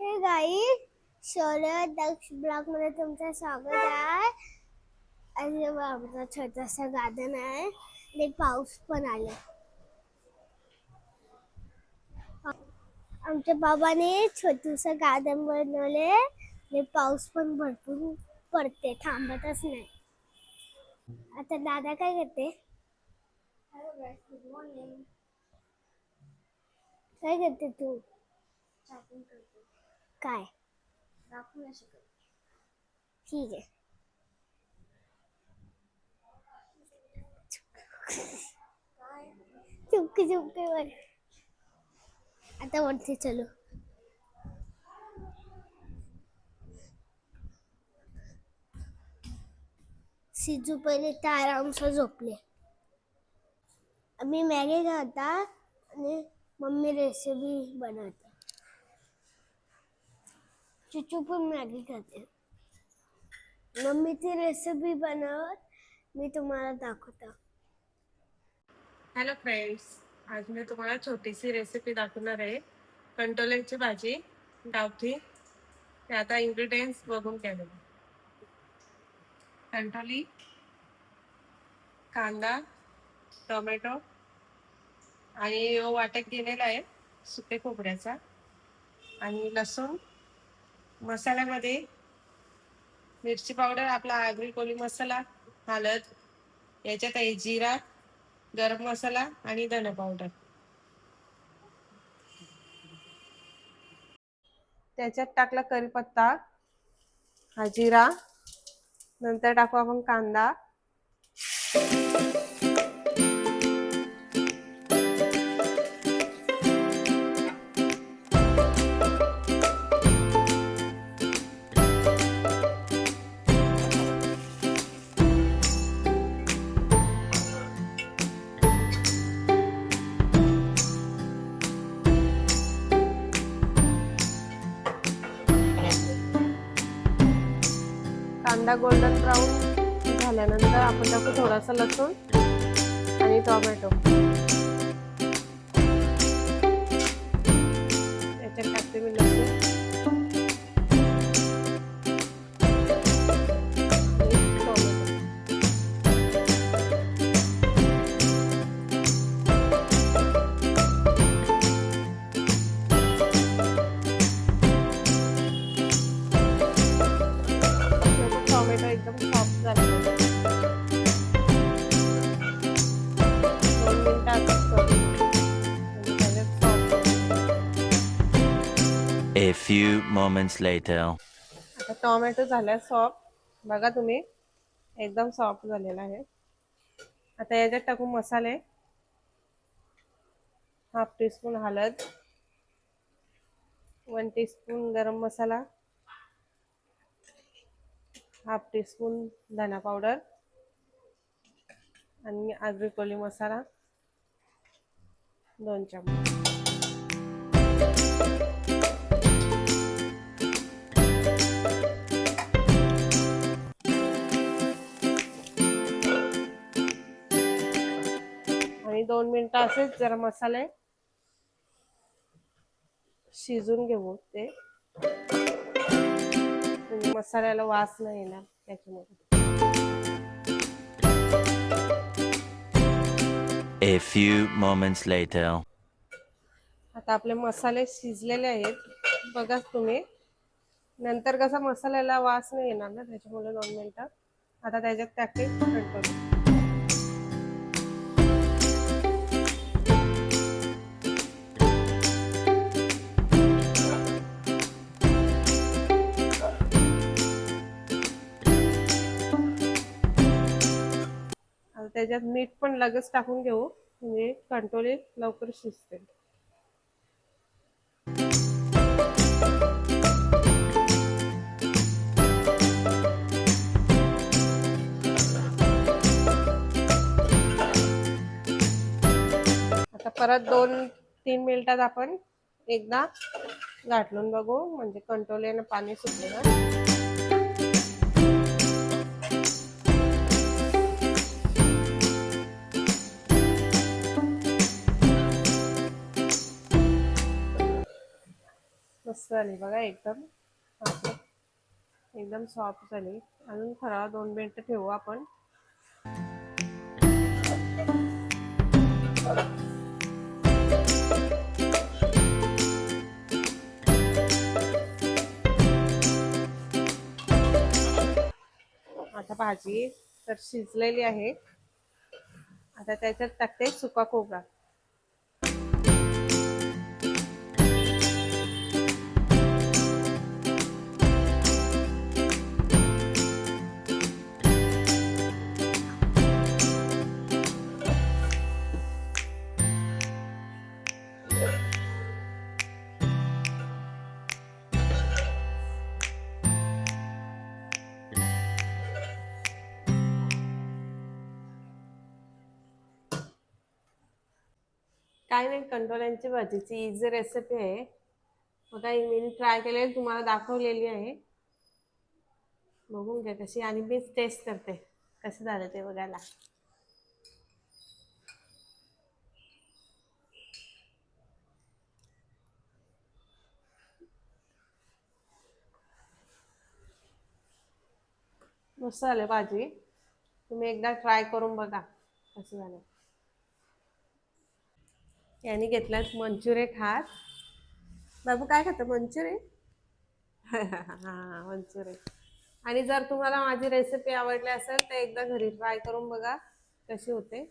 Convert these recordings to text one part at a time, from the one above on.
हे गाई शरद दक्ष ब्लॉकमध्ये तुमचं स्वागत आहे. आणि आमचा छोटासा गार्डन आहे. आणि पाऊस पण आला आमच्या बाबाने छोटूस गार्डन बनवले आणि पाऊस पण भरपूर पडते थांबतच नाही. आता दादा काय करते? काय करते तू? काय? दाखवू नाही शकत ठीक आहे. चुपके चुपके वर. आता वरती चलो. सिजू पहिले तर आरामसा झोपले. आम्ही मॅगी खाता आणि मम्मी रेसिपी बनवते. चिचू पण मॅगी खाते. मम्मी ती रेसिपी बनवत मी तुम्हाला दाखवतो. हॅलो फ्रेंड्स आज मी तुम्हाला छोटीशी रेसिपी दाखवणार आहे. कंटोलेची भाजी गावठी. ते आता इन्ग्रेडियंट्स बघून घ्या कंटोली कांदा टोमॅटो आणि वाटक दिलेला आहे सुके खोबऱ्याचा. आणि लसूण. मसाल्यामध्ये मिरची पावडर आपला आगरी कोली मसाला हळद याच्यात आहे जिरा गरम मसाला आणि धने पावडर. त्याच्यात टाकला करीपत्ता हा जिरा. नंतर टाकू आपण कांदा. कांदा गोल्डन ब्राऊन झाल्यानंतर आपण टाकू थोडासा लसूण आणि टोमॅटो याच्यात टाकते मी लसूण. Few moments later. आता टोमॅटो झाल्या सॉफ्ट बघा तुम्ही एकदम सॉफ्ट झालेला आहे. आता याच्यात टाकू मसाले. हाफ टीस्पून हळद. One teaspoon garam masala. Half teaspoon धना पावडर आणि आगरी कोली मसाला. दोन चमच दोन मिनिटं असेच जरा मसाले शिजून घेऊ ते. म्हणजे मसाल्याला वास नाही येणार त्याच्यामध्ये. A few moments later. आता आपले मसाले शिजलेले आहेत. बघा तुम्ही. नंतर कसा मसाल्याला वास नाही येणार ना त्याच्यामुळे दोन मिनिटं. आता त्याच्यात टाकते कंट्रोल आता त्याच्यात मीठ पण लगेच टाकून घेऊ. म्हणजे कंट्रोल लवकर शिजते आता परत दोन तीन मिनिटात आपण एकदा गाठलून बघू. म्हणजे कंट्रोल पाणी सुटले ना. झाली बघा एकदम. एकदम सॉफ्ट झाली. अजून खरा दोन मिनटं ठेवू आपण. आता भाजी तर शिजलेली आहे. आता त्याच्यात टाकते सुका खोबरा. काय नाही कंटोल्यांची भाजीची इझी रेसिपी आहे. बघा मी ट्राय केलेली तुम्हाला दाखवलेली आहे. बघून घ्या कशी आणि मीच टेस्ट करते. कसं झालं ते बघायला. मस्त झालं भाजी. तुम्ही एकदा ट्राय करून बघा कसं झालं. यांनी घेतल्यात मंचुरे खात बाबू काय खातं मंचुरे हां मंचुरे आणि जर तुम्हाला माझी रेसिपी आवडली असेल तर एकदा घरी ट्राय करून बघा कशी होते.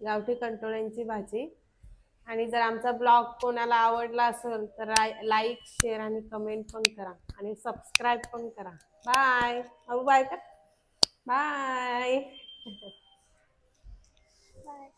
गावठी कंटोळ्यांची भाजी. आणि जर आमचा ब्लॉग कोणाला आवडला असेल तर लाईक शेअर आणि कमेंट पण करा. आणि सबस्क्राईब पण करा. बाय बाबू बाय कर बाय बाय